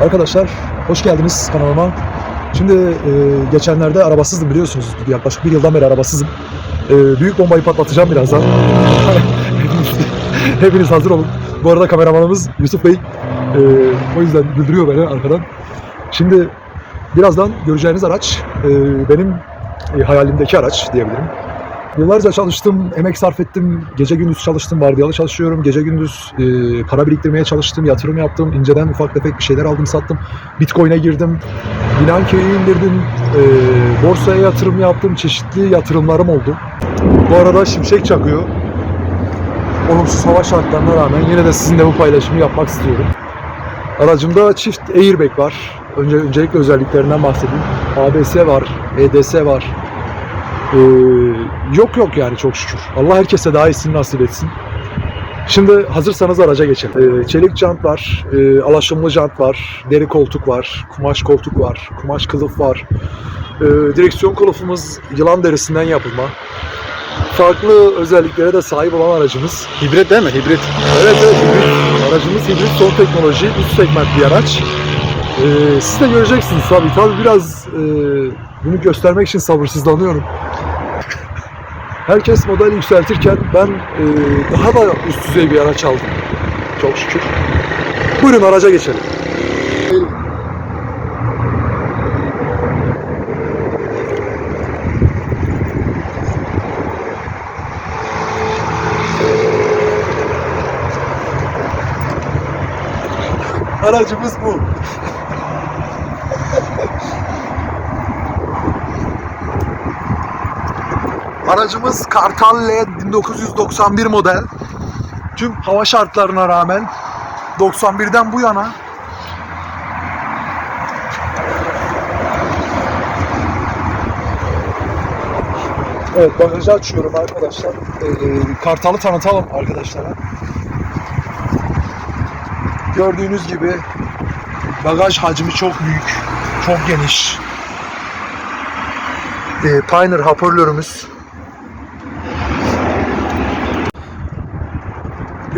Arkadaşlar hoş geldiniz kanalıma. Şimdi e, geçenlerde arabasızdım biliyorsunuz. Yaklaşık bir yıldan beri arabasızım. E, büyük bombayı patlatacağım birazdan. hepiniz, hazır olun. Bu arada kameramanımız Yusuf Bey. E, o yüzden güldürüyor beni arkadan. Şimdi birazdan göreceğiniz araç e, benim e, hayalimdeki araç diyebilirim. Yıllarca çalıştım, emek sarf ettim, gece gündüz çalıştım, vardiyalı çalışıyorum, gece gündüz e, para biriktirmeye çalıştım, yatırım yaptım, inceden ufak tefek bir şeyler aldım sattım, bitcoin'e girdim, Binanköy'ü indirdim, e, borsaya yatırım yaptım, çeşitli yatırımlarım oldu. Bu arada şimşek çakıyor. Olumsuz hava şartlarına rağmen yine de sizinle bu paylaşımı yapmak istiyorum. Aracımda çift airbag var. Önce öncelikle özelliklerinden bahsedeyim. ABS var, EDS var, ee, yok yok yani çok şükür. Allah herkese daha iyisini nasip etsin. Şimdi hazırsanız araca geçelim. Ee, çelik jant var, e, alaşımlı jant var, deri koltuk var, kumaş koltuk var, kumaş kılıf var. Ee, direksiyon kılıfımız yılan derisinden yapılma. Farklı özelliklere de sahip olan aracımız. Hibrit değil mi? Hibrit. Evet evet hibrit. Aracımız hibrit son teknoloji, üst segment bir araç. Ee, siz de göreceksiniz tabii. Tabii biraz e, bunu göstermek için sabırsızlanıyorum. Herkes model yükseltirken ben e, daha da üst düzey bir araç aldım. Çok şükür. Buyurun araca geçelim. Aracımız bu. Aracımız Kartal L 1991 model. Tüm hava şartlarına rağmen 91'den bu yana Evet bagajı açıyorum arkadaşlar. Ee, Kartal'ı tanıtalım arkadaşlara. Gördüğünüz gibi bagaj hacmi çok büyük, çok geniş. Ee, Pioneer hoparlörümüz.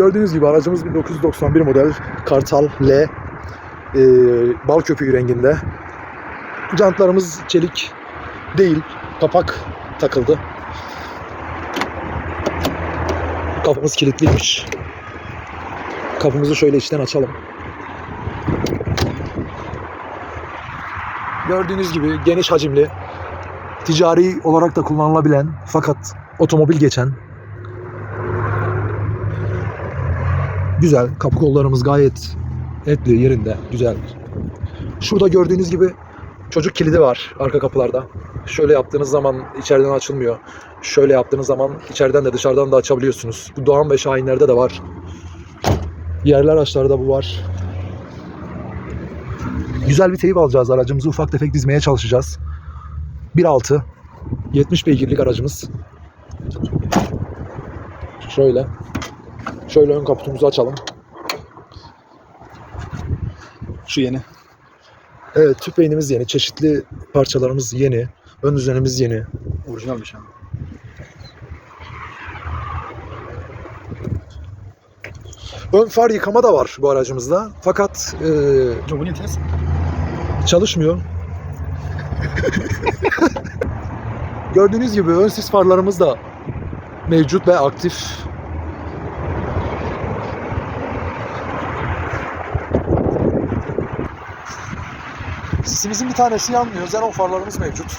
Gördüğünüz gibi aracımız 1991 model Kartal L e, bal köpüğü renginde. Jantlarımız çelik değil, kapak takıldı. Kapımız kilitliymiş. Kapımızı şöyle içten açalım. Gördüğünüz gibi geniş hacimli, ticari olarak da kullanılabilen fakat otomobil geçen güzel. Kapı kollarımız gayet etli, yerinde, güzel. Şurada gördüğünüz gibi çocuk kilidi var arka kapılarda. Şöyle yaptığınız zaman içeriden açılmıyor. Şöyle yaptığınız zaman içeriden de dışarıdan da açabiliyorsunuz. Bu Doğan ve Şahinler'de de var. Yerler araçlarda bu var. Güzel bir teyip alacağız aracımızı. Ufak tefek dizmeye çalışacağız. 1.6 70 beygirlik aracımız. Şöyle. Şöyle ön kaputumuzu açalım. Şu yeni. Evet tüp beynimiz yeni. Çeşitli parçalarımız yeni. Ön düzenimiz yeni. Orijinalmiş ama. Ön far yıkama da var bu aracımızda. Fakat e, çalışmıyor. Gördüğünüz gibi ön sis farlarımız da mevcut ve aktif. Sisimizin bir tanesi yanmıyor. Xenon farlarımız mevcut.